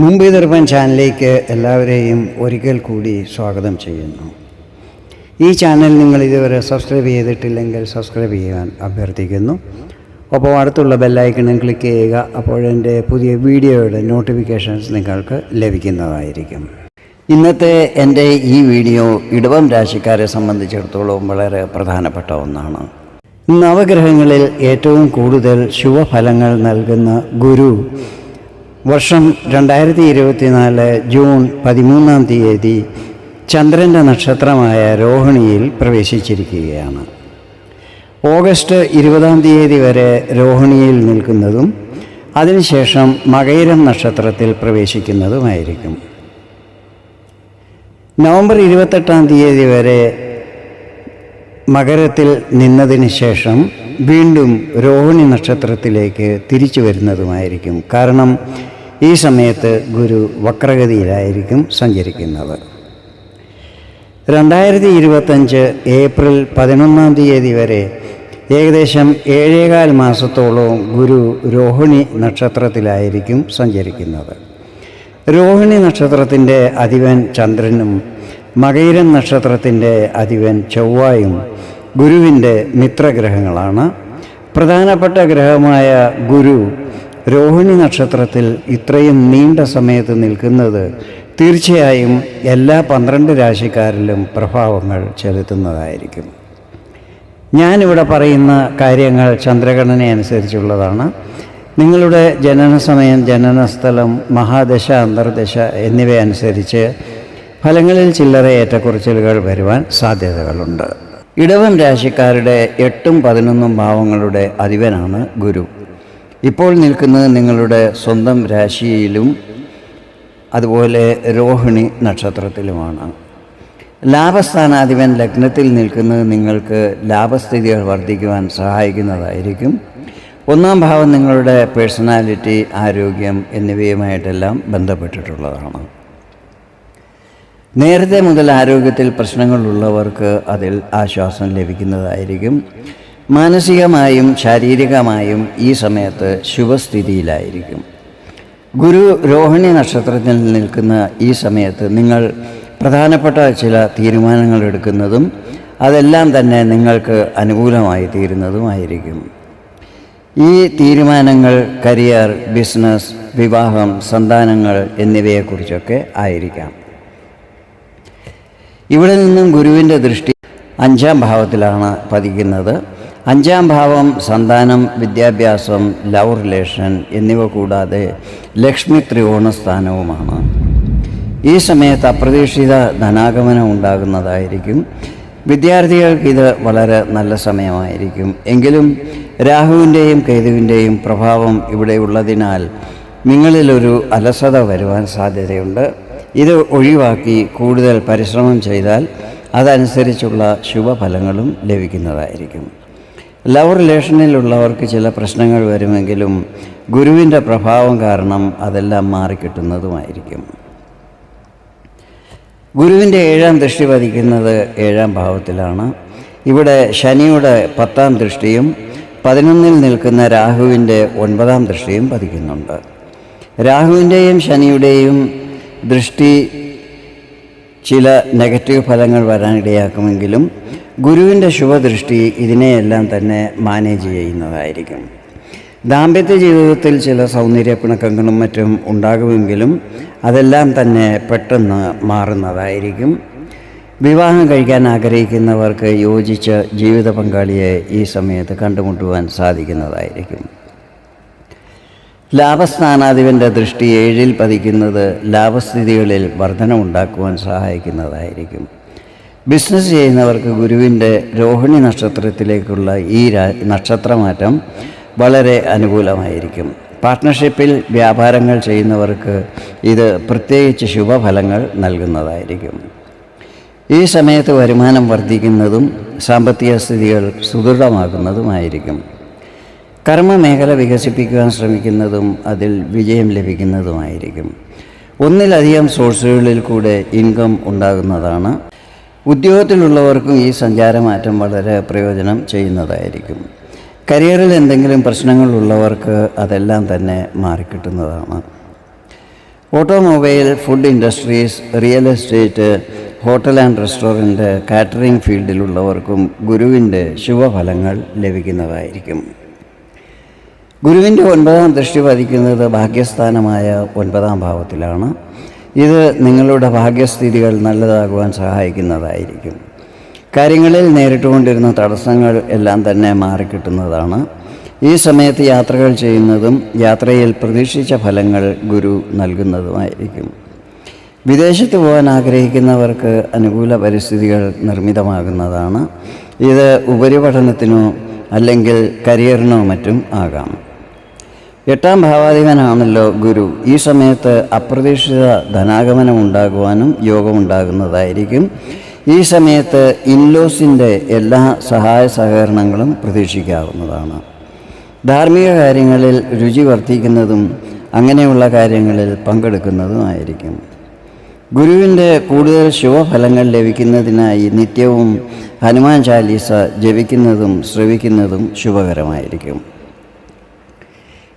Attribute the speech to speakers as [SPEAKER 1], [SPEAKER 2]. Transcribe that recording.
[SPEAKER 1] മുംബൈ ദർപ്പൻ ചാനലിലേക്ക് എല്ലാവരെയും ഒരിക്കൽ കൂടി സ്വാഗതം ചെയ്യുന്നു. ഈ ചാനൽ നിങ്ങൾ ഇതുവരെ സബ്സ്ക്രൈബ് ചെയ്തിട്ടില്ലെങ്കിൽ സബ്സ്ക്രൈബ് ചെയ്യാൻ അഭ്യർത്ഥിക്കുന്നു. അപ്പോൾ അടുത്തുള്ള ബെല്ലൈക്കണും ക്ലിക്ക് ചെയ്യുക അപ്പോഴെന്റെ പുതിയ വീഡിയോയുടെ നോട്ടിഫിക്കേഷൻസ് നിങ്ങൾക്ക് ലഭിക്കുന്നതായിരിക്കും. ഇന്നത്തെ എന്റെ ഈ വീഡിയോ ഇടവം രാശിക്കാരെ സംബന്ധിച്ചിടത്തോളം വളരെ പ്രധാനപ്പെട്ട ഒന്നാണ്. നവഗ്രഹങ്ങളിൽ ഏറ്റവും കൂടുതൽ ശുഭഫലങ്ങൾ നൽകുന്ന ഗുരു വർഷം രണ്ടായിരത്തി ഇരുപത്തിനാല് ജൂൺ പതിമൂന്നാം തീയതി ചന്ദ്രന്റെ നക്ഷത്രമായ രോഹിണിയിൽ പ്രവേശിച്ചിരിക്കുകയാണ്. ഓഗസ്റ്റ് ഇരുപതാം തീയതി വരെ രോഹിണിയിൽ നിൽക്കുന്നതും അതിനുശേഷം മകയിരം നക്ഷത്രത്തിൽ പ്രവേശിക്കുന്നതുമായിരിക്കും. നവംബർ ഇരുപത്തെട്ടാം തീയതി വരെ മകരത്തിൽ നിന്നതിന് ശേഷം വീണ്ടും രോഹിണി നക്ഷത്രത്തിലേക്ക് തിരിച്ചു വരുന്നതുമായിരിക്കും. കാരണം ഈ സമയത്ത് ഗുരു വക്രഗതിയിലായിരിക്കും സഞ്ചരിക്കുന്നത്. രണ്ടായിരത്തി ഇരുപത്തഞ്ച് ഏപ്രിൽ പതിനൊന്നാം തീയതി വരെ ഏകദേശം ഏഴേകാൽ മാസത്തോളവും ഗുരു രോഹിണി നക്ഷത്രത്തിലായിരിക്കും സഞ്ചരിക്കുന്നത്. രോഹിണി നക്ഷത്രത്തിന്റെ അധിപൻ ചന്ദ്രനും മകൈരൻ നക്ഷത്രത്തിന്റെ അധിപൻ ചൊവ്വായും ഗുരുവിന്റെ മിത്രഗ്രഹങ്ങളാണ്. പ്രധാനപ്പെട്ട ഗ്രഹമായ ഗുരു രോഹിണി നക്ഷത്രത്തിൽ ഇത്രയും നീണ്ട സമയത്ത് നിൽക്കുന്നത് തീർച്ചയായും എല്ലാ പന്ത്രണ്ട് രാശിക്കാരിലും പ്രഭാവങ്ങൾ ചെലുത്തുന്നതായിരിക്കും. ഞാനിവിടെ പറയുന്ന കാര്യങ്ങൾ ചന്ദ്രഗണന അനുസരിച്ചുള്ളതാണ്. നിങ്ങളുടെ ജനന സമയം ജനനസ്ഥലം മഹാദശ അന്തർദശ എന്നിവയനുസരിച്ച് ഫലങ്ങളിൽ ചില്ലറ ഏറ്റക്കുറച്ചിലുകൾ വരുവാൻ സാധ്യതകളുണ്ട്. ഇടവം രാശിക്കാരുടെ എട്ടും പതിനൊന്നും ഭാവങ്ങളുടെ അധിപനാണ് ഗുരു. ഇപ്പോൾ നിൽക്കുന്നത് നിങ്ങളുടെ സ്വന്തം രാശിയിലും അതുപോലെ രോഹിണി നക്ഷത്രത്തിലുമാണ്. ലാഭസ്ഥാനാധിപൻ ലഗ്നത്തിൽ നിൽക്കുന്നത് നിങ്ങൾക്ക് ലാഭസ്ഥിതികൾ വർദ്ധിക്കുവാൻ സഹായിക്കുന്നതായിരിക്കും. ഒന്നാം ഭാവം നിങ്ങളുടെ പേഴ്സണാലിറ്റി ആരോഗ്യം എന്നിവയുമായിട്ടെല്ലാം ബന്ധപ്പെട്ടിട്ടുള്ളതാണ്. നേരത്തെ മുതൽ ആരോഗ്യത്തിൽ പ്രശ്നങ്ങളുള്ളവർക്ക് അതിൽ ആശ്വാസം ലഭിക്കുന്നതായിരിക്കും. മാനസികമായും ശാരീരികമായും ഈ സമയത്ത് ശുഭസ്ഥിതിയിലായിരിക്കും. ഗുരു രോഹിണി നക്ഷത്രത്തിൽ നിൽക്കുന്ന ഈ സമയത്ത് നിങ്ങൾ പ്രധാനപ്പെട്ട ചില തീരുമാനങ്ങൾ എടുക്കുന്നതും അതെല്ലാം തന്നെ നിങ്ങൾക്ക് അനുകൂലമായി തീരുന്നതുമായിരിക്കും. ഈ തീരുമാനങ്ങൾ കരിയർ ബിസിനസ് വിവാഹം സന്താനങ്ങൾ എന്നിവയെക്കുറിച്ചൊക്കെ ആയിരിക്കാം. ഇവിടെ നിന്നും ഗുരുവിന്റെ ദൃഷ്ടി അഞ്ചാം ഭാവത്തിലാണ് പതിക്കുന്നത്. അഞ്ചാം ഭാവം സന്താനം വിദ്യാഭ്യാസം ലവ് റിലേഷൻ എന്നിവ കൂടാതെ ലക്ഷ്മി ത്രികോണ സ്ഥാനവുമാണ്. ഈ സമയത്ത് അപ്രതീക്ഷിത ധനാഗമനം ഉണ്ടാകുന്നതായിരിക്കും. വിദ്യാർത്ഥികൾക്ക് ഇത് വളരെ നല്ല സമയമായിരിക്കും. എങ്കിലും രാഹുവിന്റെയും കേതുവിന്റെയും പ്രഭാവം ഇവിടെ ഉള്ളതിനാൽ നിങ്ങളിലൊരു അലസത വരുവാൻ സാധ്യതയുണ്ട്. ഇത് ഒഴിവാക്കി കൂടുതൽ പരിശ്രമം ചെയ്താൽ അതനുസരിച്ചുള്ള ശുഭഫലങ്ങളും ലഭിക്കുന്നതായിരിക്കും. ലവ് റിലേഷനിലുള്ളവർക്ക് ചില പ്രശ്നങ്ങൾ വരുമെങ്കിലും ഗുരുവിന്റെ പ്രഭാവം കാരണം അതെല്ലാം മാറിക്കിട്ടുന്നതുമായിരിക്കും. ഗുരുവിന്റെ ഏഴാം ദൃഷ്ടി പതിക്കുന്നത് ഏഴാം ഭാവത്തിലാണ്. ഇവിടെ ശനിയുടെ പത്താം ദൃഷ്ടിയും പതിനൊന്നിൽ നിൽക്കുന്ന രാഹുവിന്റെ ഒൻപതാം ദൃഷ്ടിയും പതിക്കുന്നുണ്ട് രാഹുവിന്റെയും ശനിയുടെയും ദൃഷ്ടി ചില നെഗറ്റീവ് ഫലങ്ങൾ വരാനിടയാക്കുമെങ്കിലും ഗുരുവിന്റെ ശുഭദൃഷ്ടി ഇതിനെയെല്ലാം തന്നെ മാനേജ് ചെയ്യുന്നതായിരിക്കും. ദാമ്പത്യ ജീവിതത്തിൽ ചില സൗന്ദര്യ പിണക്കങ്ങളും മറ്റും ഉണ്ടാകുമെങ്കിലും അതെല്ലാം തന്നെ പെട്ടെന്ന് മാറുന്നതായിരിക്കും. വിവാഹം കഴിക്കാൻ ആഗ്രഹിക്കുന്നവർക്ക് യോജിച്ച ജീവിത പങ്കാളിയെ ഈ സമയത്ത് കണ്ടുമുട്ടുവാൻ സാധിക്കുന്നതായിരിക്കും. ലാഭസ്ഥാനാധിപന്റെ ദൃഷ്ടി ഏഴിൽ പതിക്കുന്നത് ലാഭസ്ഥിതികളിൽ വർധനമുണ്ടാക്കുവാൻ സഹായിക്കുന്നതായിരിക്കും. ബിസിനസ് ചെയ്യുന്നവർക്ക് ഗുരുവിന്റെ രോഹിണി നക്ഷത്രത്തിലേക്കുള്ള ഈ നക്ഷത്രമാറ്റം വളരെ അനുകൂലമായിരിക്കും. പാർട്ട്ണർഷിപ്പിൽ വ്യാപാരങ്ങൾ ചെയ്യുന്നവർക്ക് ഇത് പ്രത്യേകിച്ച് ശുഭഫലങ്ങൾ നൽകുന്നതായിരിക്കും. ഈ സമയത്ത് വരുമാനം വർദ്ധിക്കുന്നതും സാമ്പത്തിക സ്ഥിതികൾ സുദൃഢമാകുന്നതുമായിരിക്കും. കർമ്മമേഖല വികസിപ്പിക്കുവാൻ ശ്രമിക്കുന്നതും അതിൽ വിജയം ലഭിക്കുന്നതുമായിരിക്കും. ഒന്നിലധികം സോഴ്സുകളിൽ കൂടെ ഇൻകം ഉണ്ടാകുന്നതാണ്. ഉദ്യോഗത്തിലുള്ളവർക്കും ഈ സഞ്ചാരമാറ്റം വളരെ പ്രയോജനം ചെയ്യുന്നതായിരിക്കും. കരിയറിൽ എന്തെങ്കിലും പ്രശ്നങ്ങളുള്ളവർക്ക് അതെല്ലാം തന്നെ മാറിക്കിട്ടുന്നതാണ്. Automobile food industries real estate hotel and restaurant catering ഫീൽഡിലുള്ളവർക്കും ഗുരുവിന്റെ ശുഭഫലങ്ങൾ ലഭിക്കുന്നതായിരിക്കും. ഗുരുവിന്റെ ഒൻപതാം ദൃഷ്ടി പതിക്കുന്നത് ഭാഗ്യസ്ഥാനമായ ഒൻപതാം ഭാവത്തിലാണ്. ഇത് നിങ്ങളുടെ ഭാഗ്യസ്ഥിതികൾ നല്ലതാകുവാൻ സഹായിക്കുന്നതായിരിക്കും. കാര്യങ്ങളിൽ നേരിട്ടുകൊണ്ടിരുന്ന തടസ്സങ്ങൾ എല്ലാം തന്നെ മാറിക്കിട്ടുന്നതാണ്. ഈ സമയത്ത് യാത്രകൾ ചെയ്യുന്നതും യാത്രയിൽ പ്രതീക്ഷിച്ച ഫലങ്ങൾ ഗുരു നൽകുന്നതുമായിരിക്കും. വിദേശത്ത് പോകാൻ ആഗ്രഹിക്കുന്നവർക്ക് അനുകൂല പരിസ്ഥിതികൾ നിർമ്മിതമാകുന്നതാണ്. ഇത് ഉപരിപഠനത്തിനോ അല്ലെങ്കിൽ കരിയറിനോ മറ്റും ആകാം. എട്ടാം ഭാവാധിപനാണല്ലോ ഗുരു. ഈ സമയത്ത് അപ്രതീക്ഷിത ധനാഗമനം ഉണ്ടാകുവാനും യോഗമുണ്ടാകുന്നതായിരിക്കും. ഈ സമയത്ത് ഇൻലോസിന്റെ എല്ലാ സഹായ സഹകരണങ്ങളും പ്രതീക്ഷിക്കാവുന്നതാണ്. ധാർമ്മിക കാര്യങ്ങളിൽ രുചി വർദ്ധിക്കുന്നതും അങ്ങനെയുള്ള കാര്യങ്ങളിൽ പങ്കെടുക്കുന്നതുമായിരിക്കും ഗുരുവിന്റെ കൂടുതൽ ശുഭഫലങ്ങൾ ലഭിക്കുന്നതിനായി നിത്യവും ഹനുമാൻ ചാലീസ ജപിക്കുന്നതും ശ്രവിക്കുന്നതും ശുഭകരമായിരിക്കും.